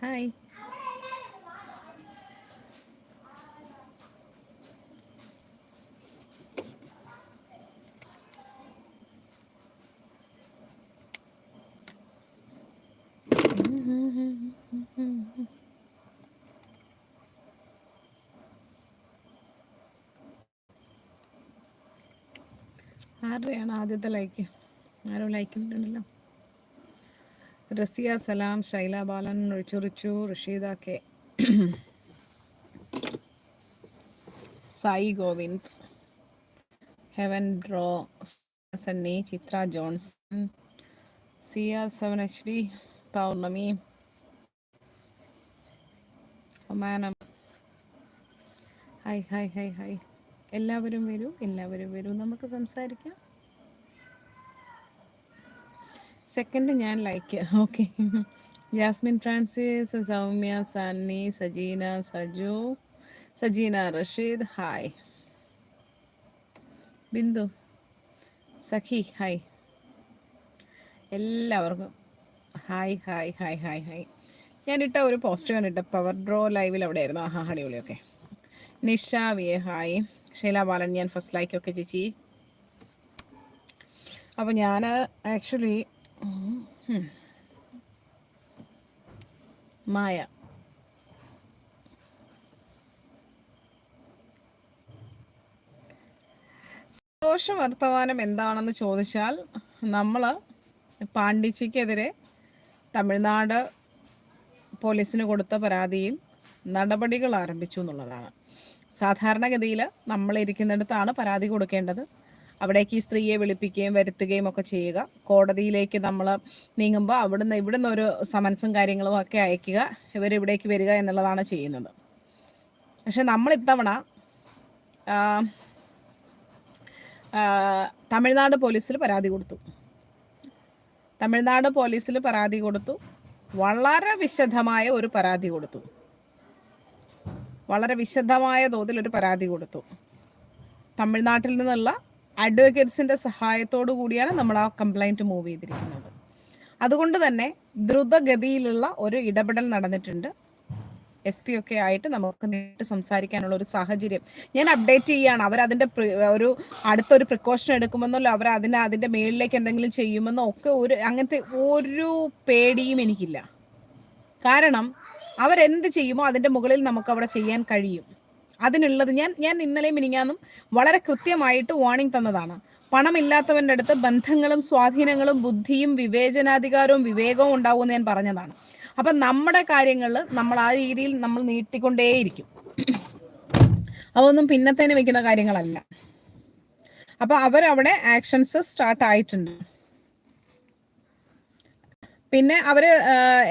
Hi ആരുടെയാണ് ആദ്യത്തെ like ആരും like ഉണ്ടല്ലോ Rasiya Salam Shaila Balan Richu Rasheeda K. Sai Govind heaven draw Sunny Chitra Johnson C R seven H D Pournami ഒമാനം. Hi hi hi hi എല്ലാവരും വരൂ എല്ലാവരും വരൂ. നമുക്ക് സംസാരിക്കാം. സെക്കൻഡ് ഞാൻ like okay Jasmine Francis Soumya Sunny Sajeena Saju Sajeena Rasheed hi Bindu Sakhi hi എല്ലാവർക്കും hi hi hi hi hi ഇട്ട ഒരു പോസ്റ്റ് കണ്ടിട്ട് പവർ ഡ്രോ ലൈവിൽ അവിടെ ആയിരുന്നു ആഹാ അടിപൊളിയൊക്കെ. Nisha V A hi Shaila Balan ഞാൻ ഫസ്റ്റ് ലൈക്കൊക്കെ ചേച്ചി. അപ്പോൾ ഞാൻ ആക്ച്വലി മായ. സന്തോഷ വർത്തമാനം എന്താണെന്ന് ചോദിച്ചാൽ നമ്മൾ പാണ്ഡിച്ചിക്കെതിരെ തമിഴ്നാട് പോലീസിന് കൊടുത്ത പരാതിയിൽ നടപടികൾ ആരംഭിച്ചു എന്നുള്ളതാണ്. സാധാരണഗതിയിൽ നമ്മളിരിക്കുന്നിടത്താണ് പരാതി കൊടുക്കേണ്ടത്. അവിടേക്ക് ഈ സ്ത്രീയെ വിളിപ്പിക്കുകയും വരുത്തുകയും ഒക്കെ ചെയ്യുക. കോടതിയിലേക്ക് നമ്മൾ നീങ്ങുമ്പോൾ അവിടെ അവിടുന്ന് ഇവിടുന്ന് ഒരു സമൻസും കാര്യങ്ങളും ഒക്കെ അയക്കുക. ഇവർ ഇവിടേക്ക് വരിക എന്നുള്ളതാണ് ചെയ്യുന്നത്. പക്ഷെ നമ്മൾ ഇത്തവണ തമിഴ്നാട് പോലീസിൽ പരാതി കൊടുത്തു. തമിഴ്നാട് പോലീസിൽ പരാതി കൊടുത്തു. വളരെ വിശദമായ ഒരു പരാതി കൊടുത്തു. വളരെ വിശദമായ തോതിൽ ഒരു പരാതി കൊടുത്തു. തമിഴ്നാട്ടിൽ നിന്നുള്ള അഡ്വക്കേറ്റ്സിന്റെ സഹായത്തോടു കൂടിയാണ് നമ്മൾ ആ കംപ്ലൈന്റ് മൂവ് ചെയ്തിരിക്കുന്നത്. അതുകൊണ്ട് തന്നെ ദ്രുതഗതിയിലുള്ള ഒരു ഇടപെടൽ നടന്നിട്ടുണ്ട്. എസ് പി ഒക്കെ ആയിട്ട് നമുക്ക് നേരിട്ട് സംസാരിക്കാനുള്ള ഒരു സാഹചര്യം. ഞാൻ അപ്ഡേറ്റ് ചെയ്യാണ് അവർ അതിന്റെ ഒരു അടുത്തൊരു പ്രിക്കോഷൻ എടുക്കുമെന്നല്ലോ അവർ അതിനെ അതിന്റെ മേളിലേക്ക് എന്തെങ്കിലും ചെയ്യുമെന്നോ ഒക്കെ ഒരു അങ്ങനത്തെ ഒരു പേടിയും എനിക്കില്ല. കാരണം അവരെന്ത് ചെയ്യുമോ അതിന്റെ മുകളിൽ നമുക്ക് അവിടെ ചെയ്യാൻ കഴിയും. അതിനുള്ളത് ഞാൻ ഞാൻ ഇന്നലെയും മിനിങ്ങാന്നും വളരെ കൃത്യമായിട്ട് വാർണിംഗ് തന്നതാണ്. പണമില്ലാത്തവന്റെ അടുത്ത് ബന്ധങ്ങളും സ്വാധീനങ്ങളും ബുദ്ധിയും വിവേചനാധികാരവും വിവേകവും ഉണ്ടാവുമെന്ന് ഞാൻ പറഞ്ഞതാണ്. അപ്പൊ നമ്മുടെ കാര്യങ്ങളിൽ നമ്മൾ ആ രീതിയിൽ നമ്മൾ നീട്ടിക്കൊണ്ടേയിരിക്കും. അതൊന്നും പിന്നത്തേന് വെക്കുന്ന കാര്യങ്ങളല്ല. അപ്പൊ അവരവിടെ ആക്ഷൻസ് സ്റ്റാർട്ട് ആയിട്ടുണ്ട്. പിന്നെ അവർ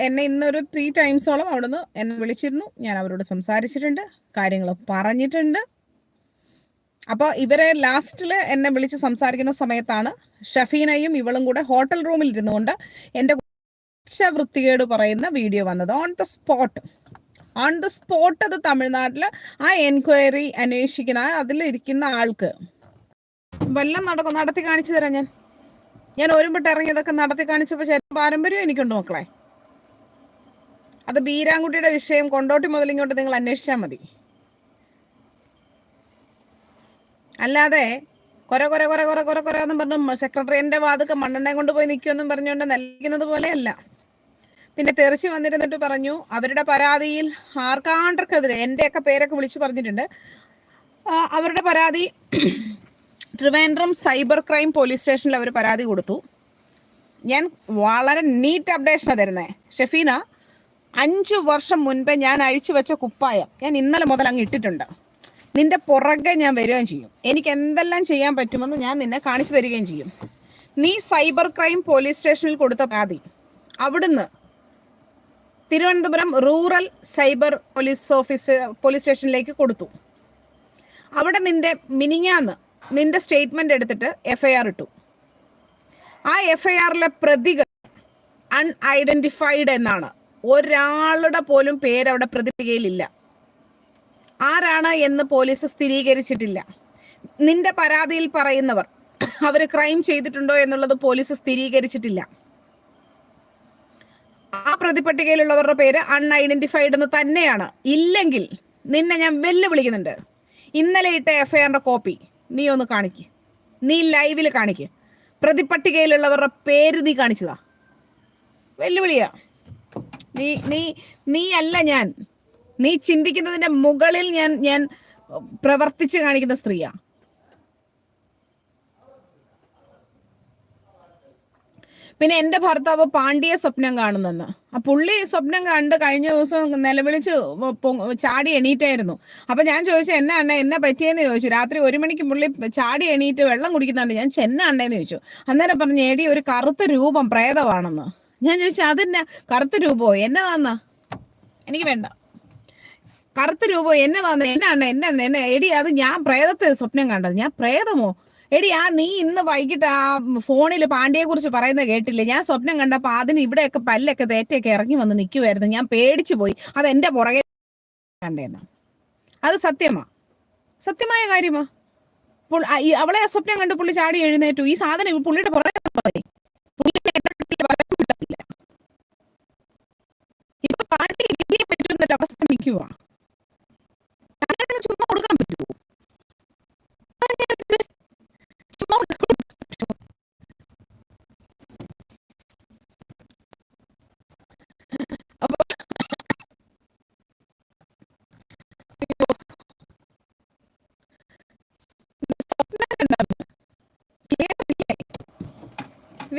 എന്നെ ഇന്നൊരു ത്രീ ടൈംസോളം അവിടുന്ന് എന്നെ വിളിച്ചിരുന്നു. ഞാൻ അവരോട് സംസാരിച്ചിട്ടുണ്ട് കാര്യങ്ങൾ പറഞ്ഞിട്ടുണ്ട്. അപ്പോൾ ഇവരെ ലാസ്റ്റിൽ എന്നെ വിളിച്ച് സംസാരിക്കുന്ന സമയത്താണ് ഷഫീനയും ഇവളും കൂടെ ഹോട്ടൽ റൂമിൽ ഇരുന്നുകൊണ്ട് എന്റെ ഉച്ച വൃത്തികേട് പറയുന്ന വീഡിയോ വന്നത്. On the spot on the spot അത് തമിഴ്നാട്ടിൽ ആ എൻക്വയറി അന്വേഷിക്കുന്ന അതിലിരിക്കുന്ന ആൾക്ക്. വല്ലം നടക്കും? നടത്തി കാണിച്ചു തരാം ഞാൻ. ഞാൻ ഒരുമ്പിട്ട് ഇറങ്ങിയതൊക്കെ നടത്തി കാണിച്ചപ്പോൾ ശരിക്കും പാരമ്പര്യം എനിക്കുണ്ട് മക്കളെ. അത് ബീരാൻകുട്ടിയുടെ വിഷയം കൊണ്ടോട്ടി മുതൽ ഇങ്ങോട്ട് നിങ്ങൾ അന്വേഷിച്ചാൽ മതി. അല്ലാതെ കുറെ കുറെ കുറെ കുറെ കുറെ കുറെ എന്നും പറഞ്ഞു സെക്രട്ടറിന്റെ വാതൊക്കെ മണ്ണെണ്ണയും കൊണ്ടുപോയി നിൽക്കുമെന്നും പറഞ്ഞുകൊണ്ട് നൽകുന്നത് പോലെയല്ല. പിന്നെ തെറിച്ച് വന്നിരുന്നിട്ട് പറഞ്ഞു അവരുടെ പരാതിയിൽ ആർക്കാണ്ടർക്കെതിരെ എന്റെയൊക്കെ പേരൊക്കെ വിളിച്ചു പറഞ്ഞിട്ടുണ്ട്. അവരുടെ പരാതി ട്രിവാൻഡ്രം സൈബർ ക്രൈം പോലീസ് സ്റ്റേഷനിൽ അവർ പരാതി കൊടുത്തു. ഞാൻ വളരെ നീറ്റ് അപ്ഡേഷനാണ് തരുന്നത് ഷെഫീന അഞ്ചു വർഷം മുൻപേ ഞാൻ അഴിച്ചു വെച്ച കുപ്പായം ഞാൻ ഇന്നലെ മുതൽ അങ്ങ് ഇട്ടിട്ടുണ്ട്. നിന്റെ പുറകെ ഞാൻ വരികയും ചെയ്യും. എനിക്ക് എന്തെല്ലാം ചെയ്യാൻ പറ്റുമെന്ന് ഞാൻ നിന്നെ കാണിച്ചു തരികയും ചെയ്യും. നീ സൈബർ ക്രൈം പോലീസ് സ്റ്റേഷനിൽ കൊടുത്ത പരാതി. അവിടുന്ന് Thiruvananthapuram rural cyber police office police സ്റ്റേഷനിലേക്ക് കൊടുത്തു. അവിടെ നിന്റെ മിനിങ്ങാന്ന് നിന്റെ സ്റ്റേറ്റ്മെന്റ് എടുത്തിട്ട് എഫ്ഐആർ ഇട്ടു. ആ എഫ്ഐആറിലെ പ്രതികൾ അൺഐഡന്റിഫൈഡ് എന്നാണ്. ഒരാളുടെ പോലും പേര് അവിടെ പ്രതികയിലില്ല ആരാണ് എന്ന് പോലീസ് സ്ഥിരീകരിച്ചിട്ടില്ല. നിന്റെ പരാതിയിൽ പറയുന്നവർ അവർ ക്രൈം ചെയ്തിട്ടുണ്ടോ എന്നുള്ളത് പോലീസ് സ്ഥിരീകരിച്ചിട്ടില്ല. ആ പ്രതിപട്ടികയിലുള്ളവരുടെ പേര് അൺഐഡന്റിഫൈഡ് എന്ന് തന്നെയാണ്. ഇല്ലെങ്കിൽ നിന്നെ ഞാൻ വെല്ലുവിളിക്കുന്നുണ്ട്. ഇന്നലെ ഇട്ട എഫ്ഐആറിന്റെ കോപ്പി നീ ഒന്ന് കാണിക്ക്. നീ ലൈവിൽ കാണിക്ക്. പ്രതിപട്ടികയിലുള്ളവരുടെ പേര് നീ കാണിച്ചതാ. വെല്ലുവിളിയാ. നീ നീ നീ അല്ല ഞാൻ. നീ ചിന്തിക്കുന്നതിന്റെ മുകളിൽ ഞാൻ ഞാൻ പ്രവർത്തിച്ച് കാണിക്കുന്ന സ്ത്രീയാ. പിന്നെ എന്റെ ഭർത്താവ് പാണ്ഡ്യ സ്വപ്നം കാണുന്നെന്ന്. ആ പുള്ളി സ്വപ്നം കണ്ട് കഴിഞ്ഞ ദിവസം നിലവിളിച്ച് ചാടി എണീറ്റായിരുന്നു. അപ്പൊ ഞാൻ ചോദിച്ചു എന്നാ അണ്ണ എന്നെ പറ്റിയെന്ന് ചോദിച്ചു. രാത്രി ഒരു മണിക്ക് പുള്ളി ചാടി എണീറ്റ് വെള്ളം കുടിക്കുന്നുണ്ട്. ഞാൻ ചെന്ന അണ്ണേന്ന് ചോദിച്ചു? അന്നേരം പറഞ്ഞു ഏടി ഒരു കറുത്ത രൂപം പ്രേതമാണെന്ന്. ഞാൻ ചോദിച്ചു അതെന്നാ? കറുത്ത രൂപമോ? എന്നതാന്നാ? എനിക്ക് വേണ്ട. കറുത്ത രൂപം എന്നതാന്ന്? എന്നാണ് എന്നെ എന്നെ എടി അത് ഞാൻ പ്രേതത്തെ സ്വപ്നം കണ്ടത്. ഞാൻ പ്രേതമോ? എടി ആ നീ ഇന്ന് വൈകിട്ട് ആ ഫോണിൽ പാണ്ഡ്യയെ കുറിച്ച് പറയുന്നത് കേട്ടില്ലേ? ഞാൻ സ്വപ്നം കണ്ടപ്പോ അതിന് ഇവിടെയൊക്കെ പല്ലൊക്കെ തേറ്റൊക്കെ ഇറങ്ങി വന്ന് നിൽക്കുമായിരുന്നു ഞാൻ പേടിച്ചു പോയി. അത് എന്റെ പുറകെ കണ്ടേന്ന്. അത് സത്യമാ. സത്യമായ കാര്യമാ. അവളെ സ്വപ്നം കണ്ട് പുള്ളി ചാടി എഴുന്നേറ്റു. ഈ സാധനം പുള്ളിയുടെ പുറകെ. ഇപ്പൊ പാണ്ഡ്യ പറ്റുന്നൊരു അവസ്ഥ നിൽക്കുവാ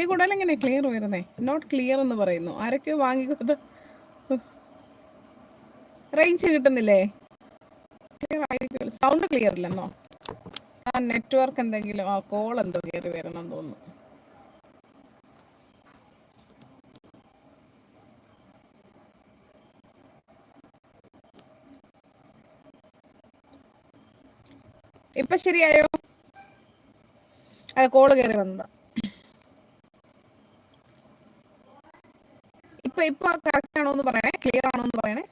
ഇതിൽ കൂടുതൽ എങ്ങനെ ക്ലിയർ വരുന്നേ. നോട്ട് ക്ലിയർ എന്ന് പറയുന്നു. ആരൊക്കെയോ വാങ്ങിക്കൊടുത്ത് റേഞ്ച് കിട്ടുന്നില്ലേ? ക്ലിയർ ആയിരിക്കും സൗണ്ട് ക്ലിയർ ഇല്ലെന്നോ? ആ നെറ്റ്വർക്ക് എന്തെങ്കിലും ആ കോൾ എന്തോ കയറി വരണം തോന്നുന്നു. ഇപ്പൊ ശരിയായോ? അത് കോൾ കയറി വന്നതാ. ഇപ്പൊ ഇപ്പൊ കറക്റ്റ് ആണോ എന്ന് പറയണേ ക്ലിയർ ആണോ എന്ന് പറയണേ.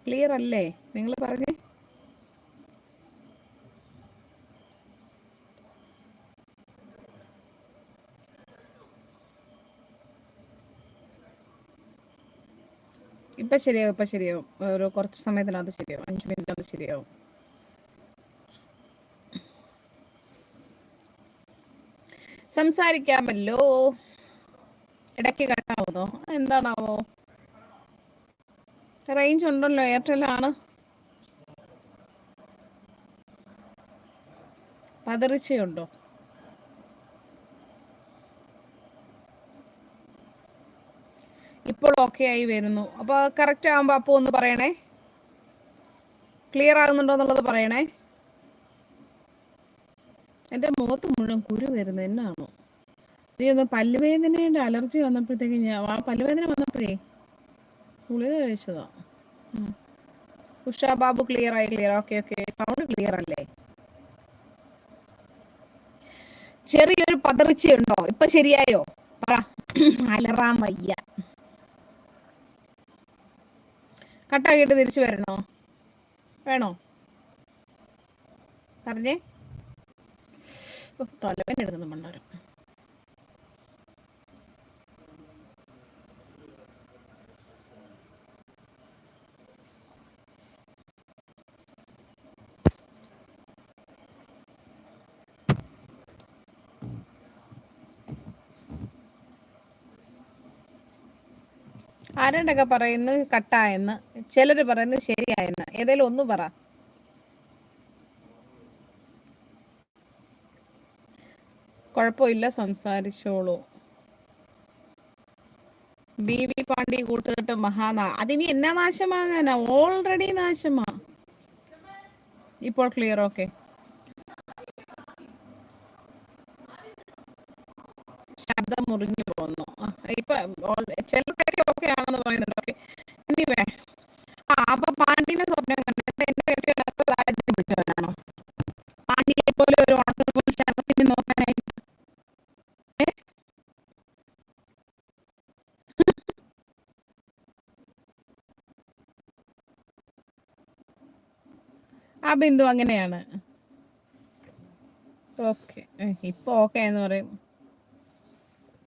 ക്ലിയർ അല്ലേ? നിങ്ങൾ പറഞ്ഞേ ഇപ്പൊ ശരിയാവും ഇപ്പൊ ശരിയാവും. ഒരു കുറച്ച് സമയത്തിനകത്ത് ശരിയാവും. അഞ്ചു മിനിറ്റിനകത്ത് ശരിയാവും. സംസാരിക്കാമല്ലോ. ഇടയ്ക്ക് കട്ടാവുന്നോ? എന്താണാവോ? റേഞ്ച് ഉണ്ടല്ലോ എയർടെൽ ആണ്. പതറിച്ചയുണ്ടോ? ഇപ്പോൾ ഓക്കെ ആയി വരുന്നു. അപ്പോൾ കറക്റ്റ് ആകുമ്പോൾ അപ്പോൾ ഒന്ന് പറയണേ. ക്ലിയർ ആകുന്നുണ്ടോ എന്നുള്ളത് പറയണേ. എന്റെ മുഖത്ത് മുഴുവൻ കുരു വരുന്നത് എന്നാണോ? നീ ഒന്ന് പല്ലുവേദനയുടെ അലർജി വന്നപ്പോഴത്തേക്ക് ഞാൻ ആ പല്ലുവേദന വന്നപ്പോഴേ ഗുളിക കഴിച്ചതാ. ഉഷാ ബാബു ക്ലിയർ ആയി clear okay okay sound clear അല്ലേ? ചെറിയൊരു പതറിച്ചുണ്ടോ ഇപ്പൊ ശരിയായോ? പറ. അലറാൻ വയ്യ. കട്ടാക്കിയിട്ട് തിരിച്ചു വരണോ? വേണോ? പറഞ്ഞേ. ഓ, തലവേദന എടുക്കുന്നു മണ്ണാരം. ആരാണ്ടൊക്കെ പറയുന്നു കട്ടായെന്ന് ചിലർ പറയുന്നു ശരിയായെന്ന് ഏതെങ്കിലും ഒന്ന് പറ. കുഴപ്പമില്ല സംസാരിച്ചോളൂ. ബി വി പാണ്ഡി കൂട്ടുകെട്ട് മഹാനാ. അതിനി എന്നാ നാശമാകാനാ? ഓൾറെഡി നാശമാ. ഇപ്പോൾ ക്ലിയർ ഓക്കെ ശബ്ദം മുറിഞ്ഞു പോകുന്നു. ഇപ്പൊ ഇപ്പൊ ചിലർക്കൊക്കെ ഓക്കെ ആണെന്ന് പറയുന്നുണ്ട്. ഓക്കെ എനിവേ ആ അപ്പൊ പാണ്ഡ്യനെ സ്വപ്നം കണ്ടത് എന്റെ കെട്ടിയുള്ള രാജ്യത്തെ പിടിച്ചവനാണോ? പാണ്ഡ്യയെ പോലെ ഒരു ഉണക്കപ്പോൾ ശബ്ദത്തിന് നോക്കാനായിട്ട്? ആ ബിന്ദു അങ്ങനെയാണ്. ഓക്കെ ഇപ്പൊ ഓക്കെ എന്ന് പറയും.